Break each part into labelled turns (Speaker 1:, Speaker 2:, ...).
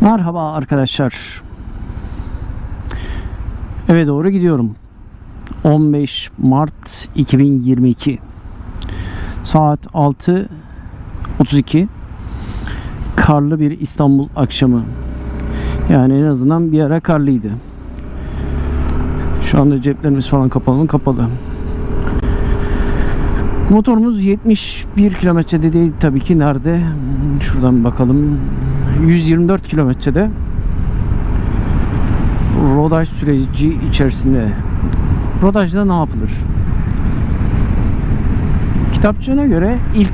Speaker 1: Merhaba arkadaşlar. Eve doğru gidiyorum. 15 Mart 2022. Saat 6.32. Karlı bir İstanbul akşamı. Yani en azından bir ara karlıydı. Şu anda ceplerimiz falan kapalı mı? Kapalı. Motorumuz 71 kilometrede değil tabii ki. Nerede? Şuradan bakalım. 124 kilometrede. Rodaj süreci içerisinde. Rodajda ne yapılır? Kitapçığına göre ilk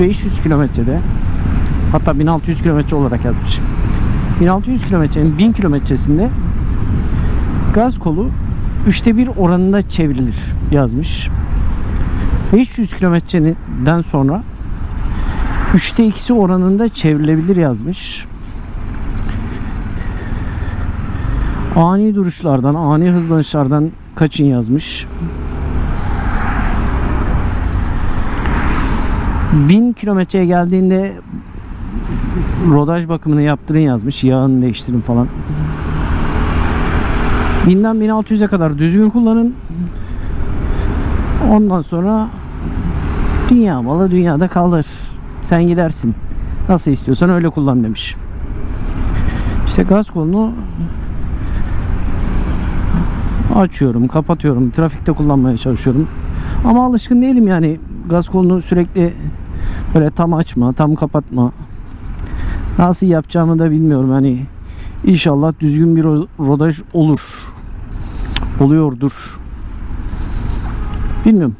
Speaker 1: 500 kilometrede hatta 1600 kilometre olarak yazmış. 1600 kilometrenin 1000 kilometresinde gaz kolu üçte bir oranında çevrilir yazmış. 500 kilometreden sonra 3'te 2'si oranında çevrilebilir yazmış. Ani duruşlardan, ani hızlanışlardan kaçın yazmış. 1000 kilometreye geldiğinde rodaj bakımını yaptırın yazmış. Yağını değiştirin falan. 1000'den 1600'e kadar düzgün kullanın. Ondan sonra dünya malı dünyada kalır. Sen gidersin. Nasıl istiyorsan öyle kullan demiş. İşte gaz kolunu açıyorum, kapatıyorum. Trafikte kullanmaya çalışıyorum. Ama alışkın değilim yani gaz kolunu sürekli böyle tam açma, tam kapatma. Nasıl yapacağımı da bilmiyorum. Hani inşallah düzgün bir ro- rodaj olur. Oluyordur. Bilmiyorum.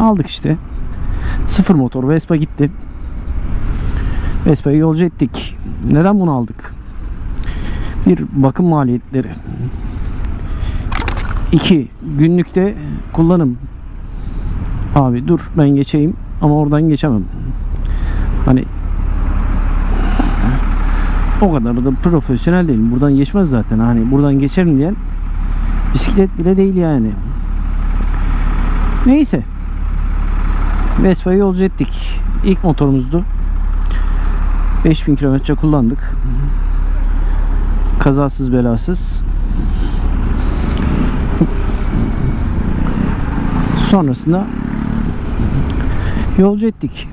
Speaker 1: Aldık işte. Sıfır motor Vespa gitti. Vespa'yı yolcu ettik. Neden bunu aldık? Bir bakım maliyetleri. İki günlükte kullanım. Abi dur ben geçeyim ama oradan geçemem. Hani o kadar da profesyonel değilim. Buradan geçmez zaten. Hani buradan geçerim diyen bisiklet bile değil yani. Neyse. Vespa'yı yolcu ettik. İlk motorumuzdu. 5000 kilometre kullandık. Kazasız belasız. Sonrasında yolcu ettik.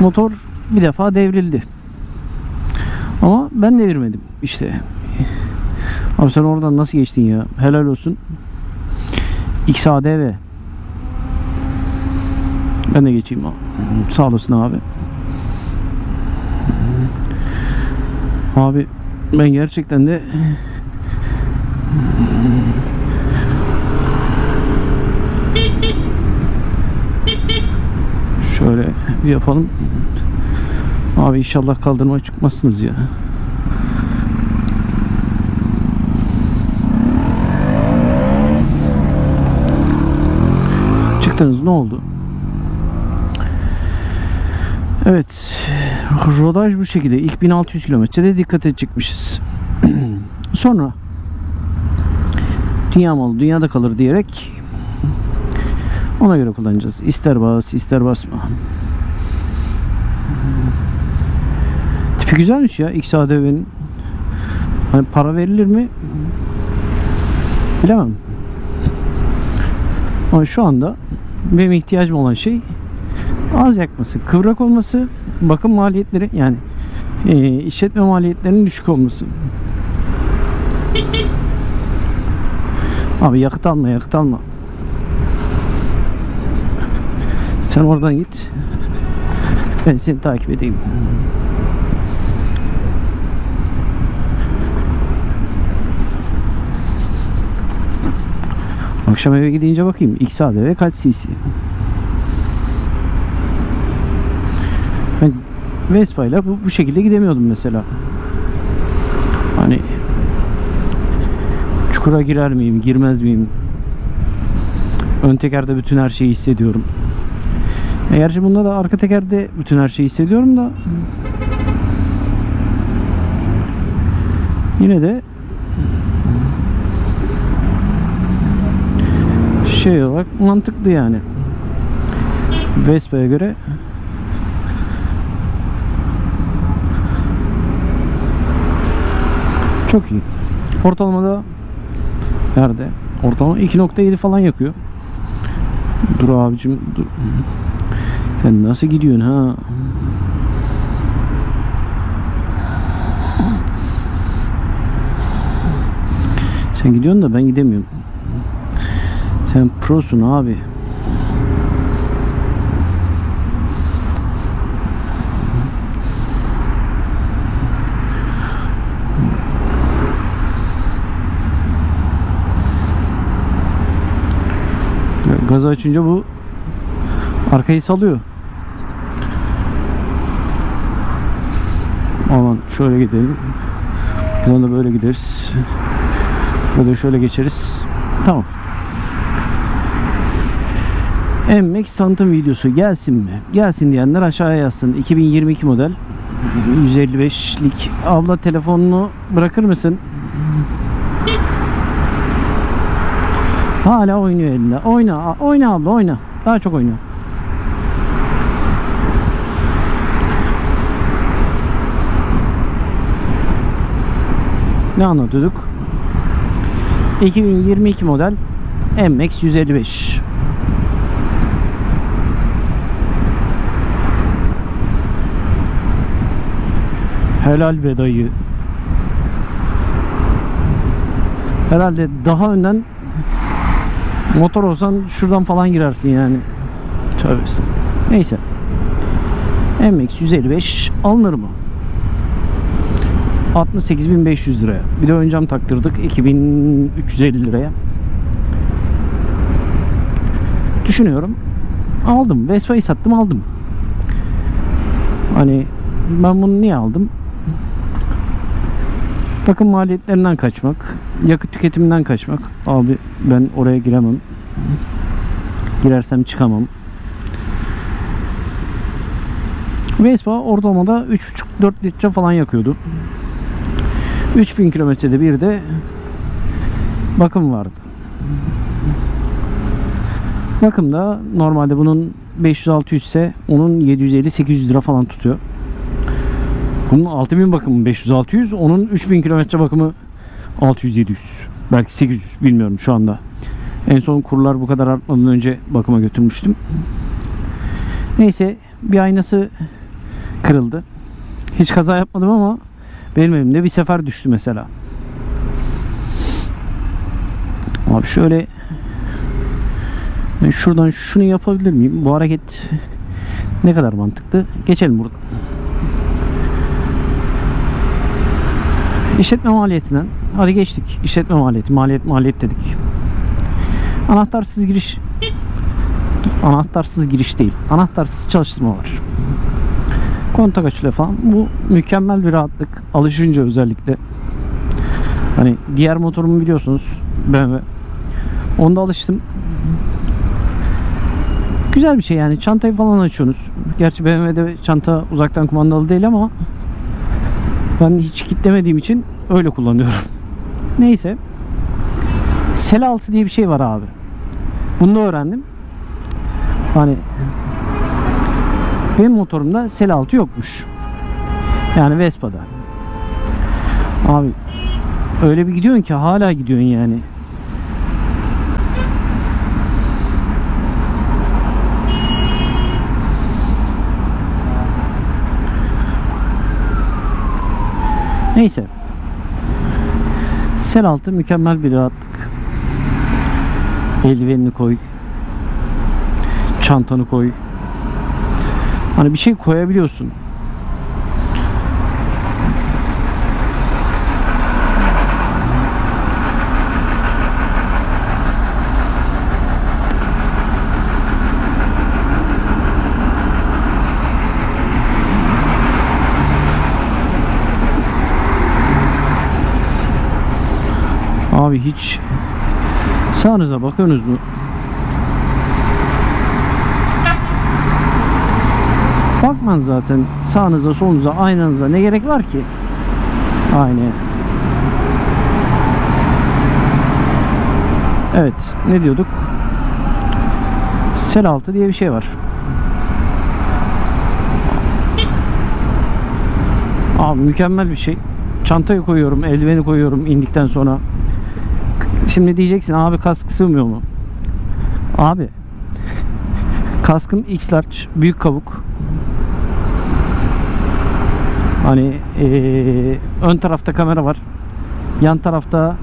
Speaker 1: Motor bir defa devrildi. Ama ben devirmedim işte. Abi sen oradan nasıl geçtin ya? Helal olsun. XADV. Ben de geçeyim abi. Sağ olasın abi. Abi ben gerçekten de şöyle bir yapalım. Abi inşallah kaldırma çıkmazsınız ya. Çıktınız ne oldu? Evet. Rodaj bu şekilde. İlk 1600 kilometrede dikkate çıkmışız. Sonra dünya malı dünyada kalır diyerek ona göre kullanacağız. İster bas ister basma. Tipi güzelmiş ya XADV'nin. Hani para verilir mi? Bilemem. Ama şu anda benim ihtiyacım olan şey az yakması, kıvrak olması, bakım maliyetleri yani e, işletme maliyetlerinin düşük olması. Abi yakıt alma, yakıt alma. Sen oradan git. Ben seni takip edeyim. Akşam eve gidince bakayım XADV kaç cc. Ben Vespa ile bu, bu şekilde gidemiyordum mesela. Hani çukura girer miyim, girmez miyim? Ön tekerde bütün her şeyi hissediyorum. E, gerçi bunda da arka tekerde bütün her şeyi hissediyorum da yine de şey olarak mantıklı yani. Vespa'ya göre Çok iyi. Ortalamada nerede? Ortalama 2.7 falan yakıyor. Dur abicim dur. Sen nasıl gidiyorsun ha? Sen gidiyorsun da ben gidemiyorum. Sen prosun abi. Gazı açınca bu arkayı salıyor. Aman şöyle gidelim. Buradan da böyle gideriz. Böyle şöyle geçeriz. Tamam. MX tanıtım videosu gelsin mi? Gelsin diyenler aşağıya yazsın. 2022 model 155'lik. Abla telefonunu bırakır mısın? Hala oynuyor elinde. Oyna, oyna abla oyna. Daha çok oyna. Ne anlatıyorduk? 2022 model MX 155. Helal be dayı. Herhalde daha önden motor olsan şuradan falan girersin yani. Tövbe. Neyse. MX 155 alınır mı? 68.500 liraya. Bir de ön cam taktırdık 2350 liraya. Düşünüyorum. Aldım. Vespa'yı sattım aldım. Hani ben bunu niye aldım? Bakım maliyetlerinden kaçmak, yakıt tüketiminden kaçmak. Abi ben oraya giremem. Girersem çıkamam. Vespa ortalamada 3,5-4 litre falan yakıyordu. 3000 kilometrede bir de bakım vardı. Bakım da normalde bunun 500-600 ise onun 750-800 lira falan tutuyor. Bunun 6000 bakımı 500-600, onun 3000 kilometre bakımı 600-700. Belki 800 bilmiyorum şu anda. En son kurlar bu kadar artmadan önce bakıma götürmüştüm. Neyse bir aynası kırıldı. Hiç kaza yapmadım ama benim elimde bir sefer düştü mesela. Abi şöyle şuradan şunu yapabilir miyim? Bu hareket ne kadar mantıklı? Geçelim buradan. İşletme maliyetinden hadi geçtik. İşletme maliyeti, maliyet maliyet dedik. Anahtarsız giriş anahtarsız giriş değil. Anahtarsız çalıştırma var. Kontak açılıyor falan. Bu mükemmel bir rahatlık. Alışınca özellikle. Hani diğer motorumu biliyorsunuz BMW. Onda alıştım. Güzel bir şey yani. Çantayı falan açıyorsunuz. Gerçi BMW'de çanta uzaktan kumandalı değil ama ben hiç kitlemediğim için öyle kullanıyorum. Neyse. Sel altı diye bir şey var abi. Bunu da öğrendim. Hani benim motorumda sel altı yokmuş. Yani Vespa'da. Abi öyle bir gidiyorsun ki hala gidiyorsun yani. Neyse. Sel altı mükemmel bir rahatlık. Eldivenini koy. Çantanı koy. Hani bir şey koyabiliyorsun. Abi hiç sağınıza bakıyorsunuz mu? Bakman zaten sağınıza solunuza aynanıza ne gerek var ki? Aynı. Evet ne diyorduk? Sel altı diye bir şey var. Abi mükemmel bir şey. çantayı koyuyorum, eldiveni koyuyorum indikten sonra. Şimdi diyeceksin abi kask sığmıyor mu? Abi kaskım X large büyük kabuk. Hani eee, ön tarafta kamera var. Yan tarafta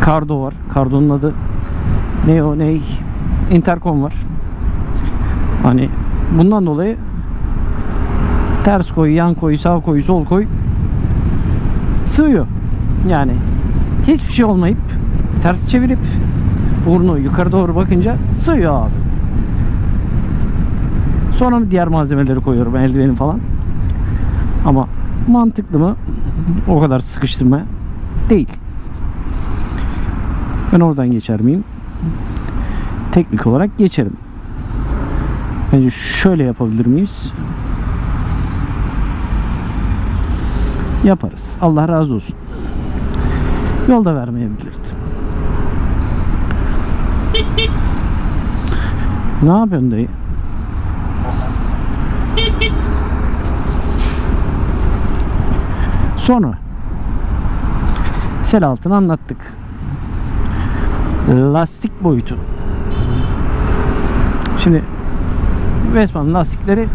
Speaker 1: Kardo var. Kardo'nun adı ne o ne? Intercom var. Hani bundan dolayı ters koy, yan koy, sağ koy, sol koy sığıyor. Yani hiçbir şey olmayıp ters çevirip burnu yukarı doğru bakınca sığıyor abi. Sonra diğer malzemeleri koyuyorum eldiveni falan. Ama mantıklı mı? O kadar sıkıştırma değil. Ben oradan geçer miyim? Teknik olarak geçerim. Bence şöyle yapabilir miyiz? Yaparız. Allah razı olsun. Yolda vermeyebilirdi. Ne yapıyorsun dayı? Sonra sel altını anlattık. Lastik boyutu. Şimdi Vespa'nın lastikleri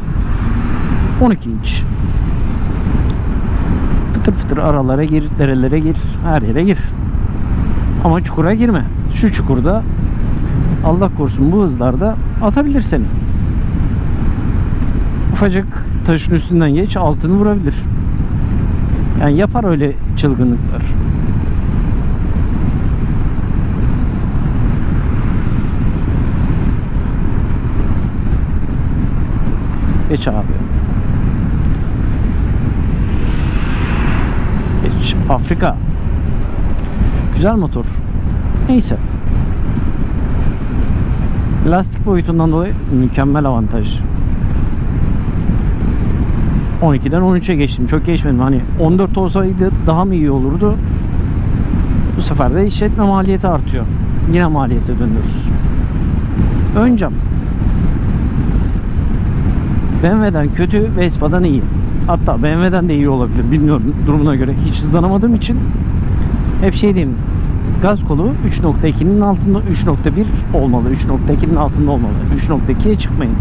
Speaker 1: 12 inç. Fıtır aralara gir, derelere gir, her yere gir. Ama çukura girme. Şu çukurda Allah korusun bu hızlarda atabilir seni. Ufacık taşın üstünden geç altını vurabilir. Yani yapar öyle çılgınlıklar. Geç abi. Afrika. Güzel motor. Neyse. Lastik boyutundan dolayı mükemmel avantaj. 12'den 13'e geçtim. Çok geçmedim. Hani 14 olsaydı daha mı iyi olurdu? Bu sefer de işletme maliyeti artıyor. Yine maliyete dönüyoruz. Ön cam. BMW'den kötü, Vespa'dan iyi. Hatta BMW'den de iyi olabilir. Bilmiyorum durumuna göre. Hiç hızlanamadığım için hep şey diyeyim. Gaz kolu 3.2'nin altında 3.1 olmalı. 3.2'nin altında olmalı. 3.2'ye çıkmayın.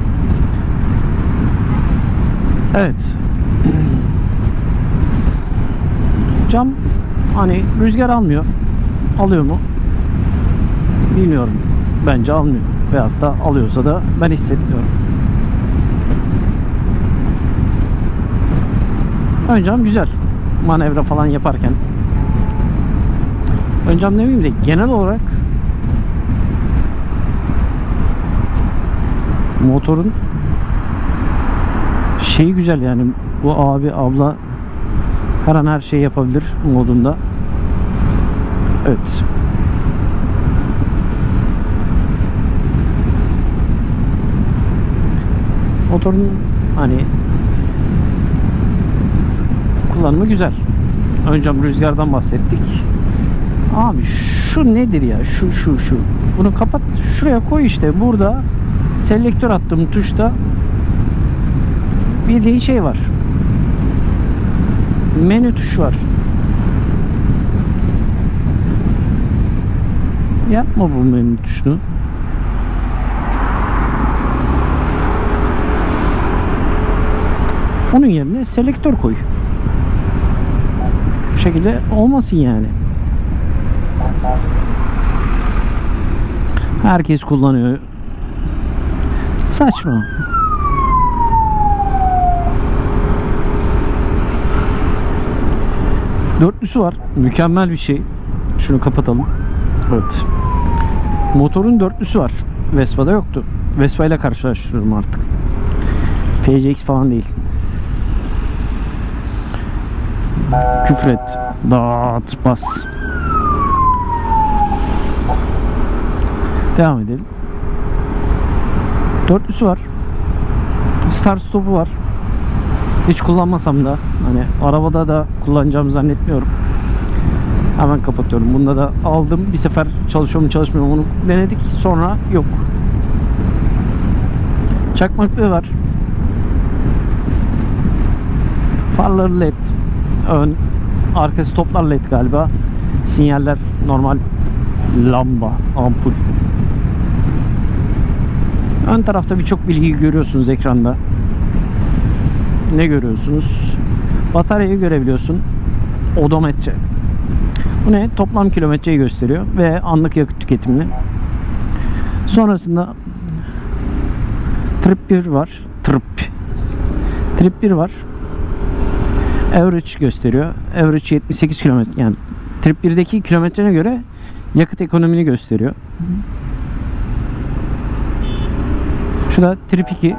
Speaker 1: Evet. Cam hani rüzgar almıyor. Alıyor mu? Bilmiyorum. Bence almıyor. Veyahut da alıyorsa da ben hissetmiyorum. Ön cam güzel. Manevra falan yaparken. Ön cam demeyeyim de genel olarak motorun şeyi güzel yani bu abi abla her an her şeyi yapabilir modunda. Evet. Motorun hani kullanımı güzel. Ön cam rüzgardan bahsettik. Abi şu nedir ya? Şu şu şu. Bunu kapat. Şuraya koy işte. Burada selektör attığım tuşta bildiğin şey var. Menü tuşu var. Yapma bu menü tuşunu. Onun yerine selektör koy. Bu şekilde olmasın yani. Herkes kullanıyor. Saçma. Dörtlüsü var. Mükemmel bir şey. Şunu kapatalım. Evet. Motorun dörtlüsü var. Vespa'da yoktu. Vespa ile karşılaştırıyorum artık. PCX falan değil. Küfret. Dağıt. Bas. Devam edelim. Dörtlüsü var. Start stop'u var. Hiç kullanmasam da hani arabada da kullanacağımı zannetmiyorum. Hemen kapatıyorum. Bunda da aldım. Bir sefer çalışıyor mu çalışmıyor mu onu denedik. Sonra yok. Çakmaklığı var. Farları led. Ön, arkası toplar led galiba. Sinyaller normal lamba, ampul. Ön tarafta birçok bilgiyi görüyorsunuz ekranda. Ne görüyorsunuz? Bataryayı görebiliyorsun. Odometre. Bu ne? Toplam kilometreyi gösteriyor ve anlık yakıt tüketimini. Sonrasında Trip 1 var. Trip. Trip 1 var. Average gösteriyor. Average 78 kilometre. Yani Trip 1'deki kilometrene göre yakıt ekonomini gösteriyor. Şu da Trip 2.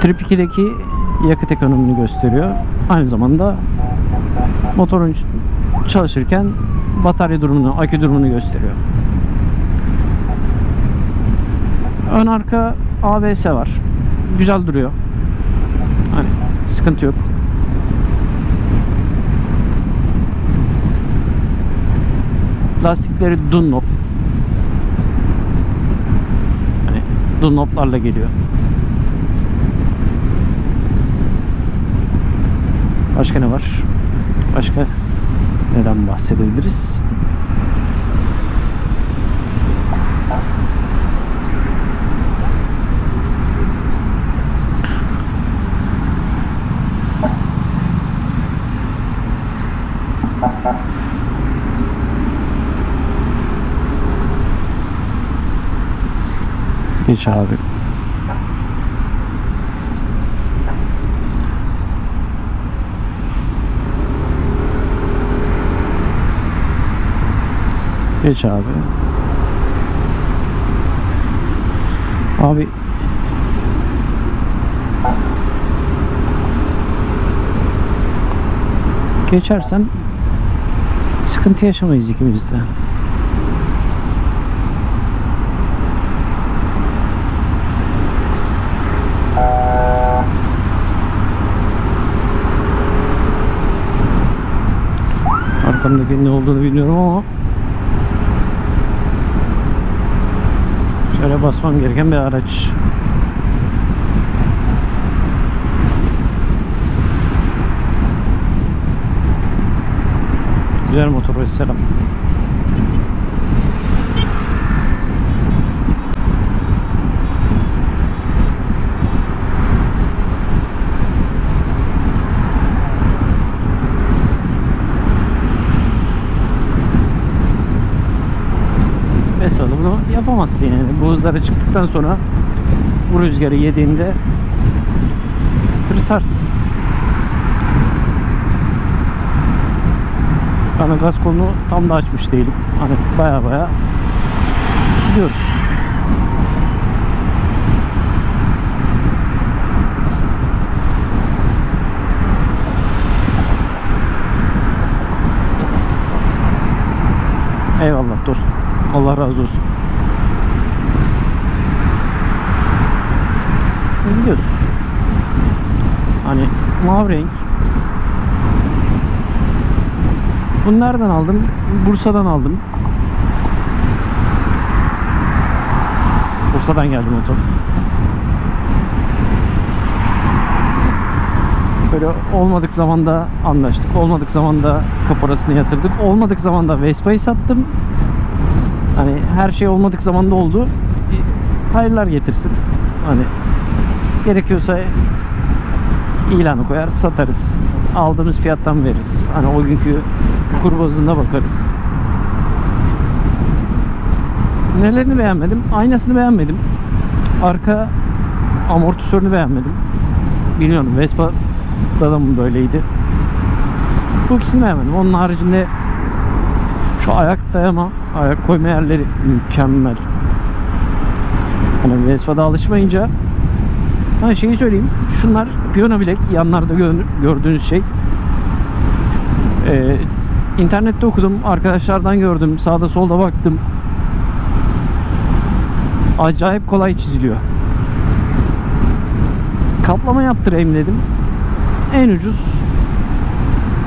Speaker 1: Trip 2'deki yakıt ekonomini gösteriyor. Aynı zamanda motorun çalışırken batarya durumunu, akü durumunu gösteriyor. Ön arka ABS var. Güzel duruyor. Sıkıntı yok. Lastikleri Dunlop. Hani Dunlop'larla geliyor. Başka ne var? Başka neden bahsedebiliriz? Geç abi. Geç abi. Abi geçersen sıkıntı yaşamayız ikimiz de. Arkamdaki ne olduğunu bilmiyorum ama Şöyle basmam gereken bir araç. Güzel motor selam. Vesala bunu yapamazsın yani. Bu hızlara çıktıktan sonra bu rüzgarı yediğinde tırsarsın. Ben gaz kolunu tam da açmış değilim. Hani baya baya gidiyoruz. Eyvallah dostum. Allah razı olsun. Gidiyoruz? Hani mavi renk. Bunu nereden aldım? Bursa'dan aldım. Bursa'dan geldi motor. Böyle olmadık zamanda anlaştık. Olmadık zamanda kaporasını yatırdık. Olmadık zamanda Vespa'yı sattım. Hani her şey olmadık zamanda oldu. Hayırlar getirsin. Hani gerekiyorsa ilanı koyar satarız. Aldığımız fiyattan veririz. Hani o günkü kur bazında bakarız. Nelerini beğenmedim? Aynasını beğenmedim. Arka amortisörünü beğenmedim. Bilmiyorum Vespa'da da mı böyleydi? Bu ikisini beğenmedim. Onun haricinde şu ayak dayama, ayak koyma yerleri mükemmel. Hani Vespa'da alışmayınca Ha şeyi söyleyeyim. Şunlar piyano bilek yanlarda gör- gördüğünüz şey. Ee, internette okudum. Arkadaşlardan gördüm. Sağda solda baktım. Acayip kolay çiziliyor. Kaplama yaptırayım dedim. En ucuz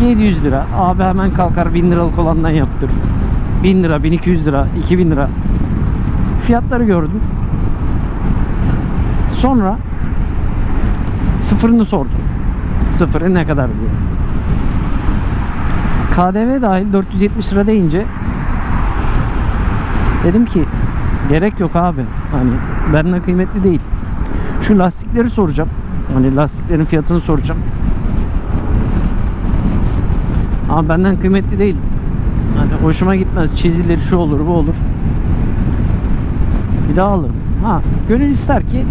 Speaker 1: 700 lira. Abi hemen kalkar 1000 liralık olandan yaptır. 1000 lira, 1200 lira, 2000 lira. Fiyatları gördüm. Sonra Sıfırını sordum. Sıfırı ne kadar diye. KDV dahil 470 lira deyince dedim ki gerek yok abi. Hani benden kıymetli değil. Şu lastikleri soracağım. Hani lastiklerin fiyatını soracağım. Ama benden kıymetli değil. Hani hoşuma gitmez. Çizilir, şu olur, bu olur. Bir daha alırım. Ha, gönül ister ki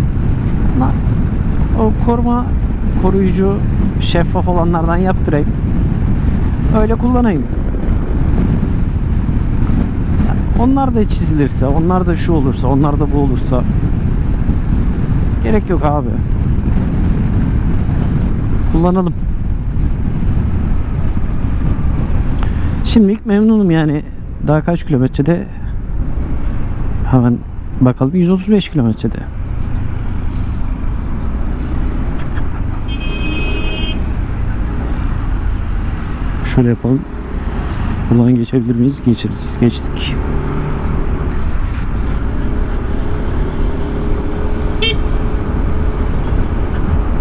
Speaker 1: o koruma koruyucu şeffaf olanlardan yaptırayım. Öyle kullanayım. Onlar da çizilirse, onlar da şu olursa, onlar da bu olursa gerek yok abi. Kullanalım. Şimdilik memnunum yani. Daha kaç kilometrede? Hemen bakalım. 135 kilometrede. Şöyle yapalım. Buradan geçebilir miyiz? Geçeriz. Geçtik.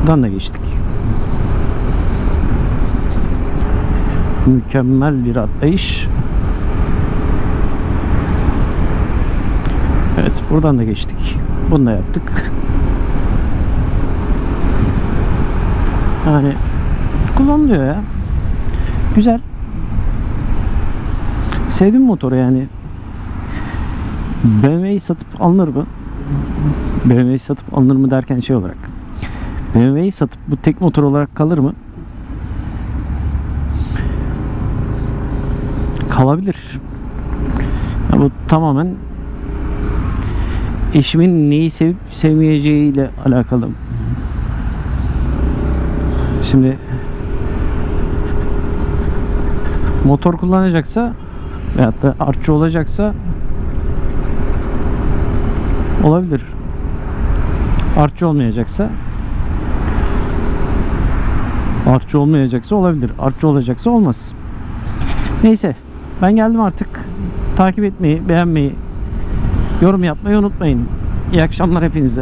Speaker 1: Buradan da geçtik. Mükemmel bir atlayış. Evet buradan da geçtik. Bunu da yaptık. Yani kullanılıyor ya. Güzel. Sevdim motoru yani. BMW'yi satıp alınır mı? BMW'yi satıp alınır mı derken şey olarak. BMW'yi satıp bu tek motor olarak kalır mı? Kalabilir. Ya bu tamamen eşimin neyi sevip sevmeyeceğiyle alakalı. Şimdi motor kullanacaksa veyahut da artçı olacaksa olabilir. Artçı olmayacaksa artçı olmayacaksa olabilir. Artçı olacaksa olmaz. Neyse ben geldim artık. Takip etmeyi, beğenmeyi, yorum yapmayı unutmayın. İyi akşamlar hepinize.